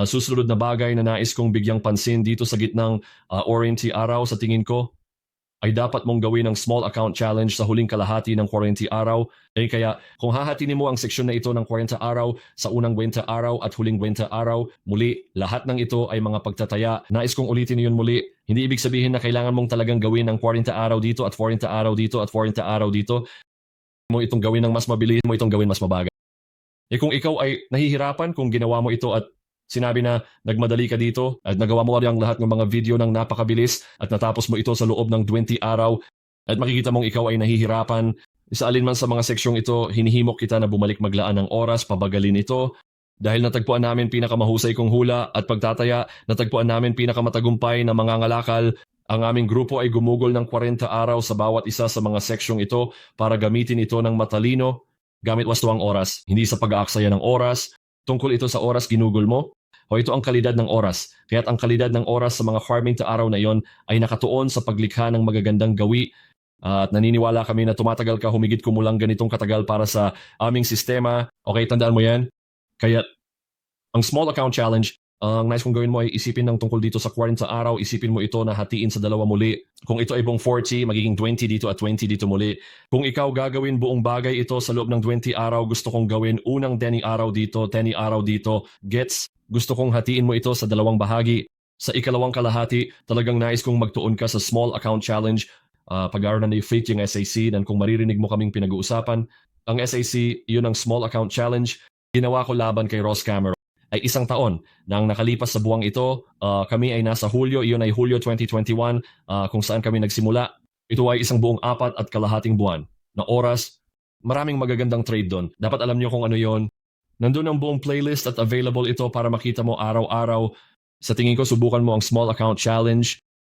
uh, susunod na bagay na nais kong bigyang pansin dito sa gitnang uh, Oriente araw sa tingin ko ay dapat mong gawin ang small account challenge sa huling kalahati ng 40 araw. Eh kaya kung hahatinin mo ang seksyon na ito ng 40 araw sa unang 20 araw at huling 20 araw, muli lahat ng ito ay mga pagtataya. Nais kong ulitin yun muli. Hindi ibig sabihin na kailangan mong talagang gawin ang 40 araw dito at 40 araw dito at 40 araw dito. Mo itong gawin ng mas mabilis, mo itong gawin mas mabagal. Eh kung ikaw ay nahihirapan kung ginawa mo ito at sinabi na nagmadali ka dito at nagawa mo ang lahat ng mga video ng napakabilis at natapos mo ito sa loob ng 20 araw at makikita mong ikaw ay nahihirapan. Sa alinman sa mga seksyong ito, hinihimok kita na bumalik maglaan ng oras, pabagalin ito. Dahil natagpuan namin pinakamahusay kong hula at pagtataya, natagpuan namin pinakamatagumpay na mga ngalakal. Ang aming grupo ay gumugol ng 40 araw sa bawat isa sa mga seksyong ito para gamitin ito ng matalino, gamit wasto ang oras, hindi sa pag-aaksaya ng oras. Tungkol ito sa oras ginugol mo, o ito ang kalidad ng oras. Kaya't ang kalidad ng oras sa mga farming ta araw na iyon ay nakatuon sa paglikha ng magagandang gawi at naniniwala kami na tumatagal ka humigit kumulang ganitong katagal para sa aming sistema. Okay, tandaan mo yan? Kaya ang small account challenge, ang nice kong gawin mo ay isipin ng tungkol dito sa 40 araw, isipin mo ito na hatiin sa dalawa muli. Kung ito ay buong 40, magiging 20 dito at 20 dito muli. Kung ikaw gagawin buong bagay ito sa loob ng 20 araw, gusto kong gawin unang 10 araw dito, 10 araw dito. Gets? Gusto kong hatiin mo ito sa dalawang bahagi. Sa ikalawang kalahati, talagang nais kong magtuon ka sa small account challenge. Uh, pag-aaral na ni-fit yung SAC dan kung maririnig mo kaming pinag-uusapan. Ang SAC, yun ang small account challenge. Ginawa ko laban kay Ross Cameron ay isang taon. Nang nakalipas sa buwang ito, uh, kami ay nasa Hulyo, iyon ay Hulyo 2021 uh, kung saan kami nagsimula. Ito ay isang buong apat at kalahating buwan na oras. Maraming magagandang trade doon. Dapat alam niyo kung ano yon. Nandun ang buong playlist at available ito para makita mo araw-araw. Sa tingin ko, subukan mo ang Small Account Challenge.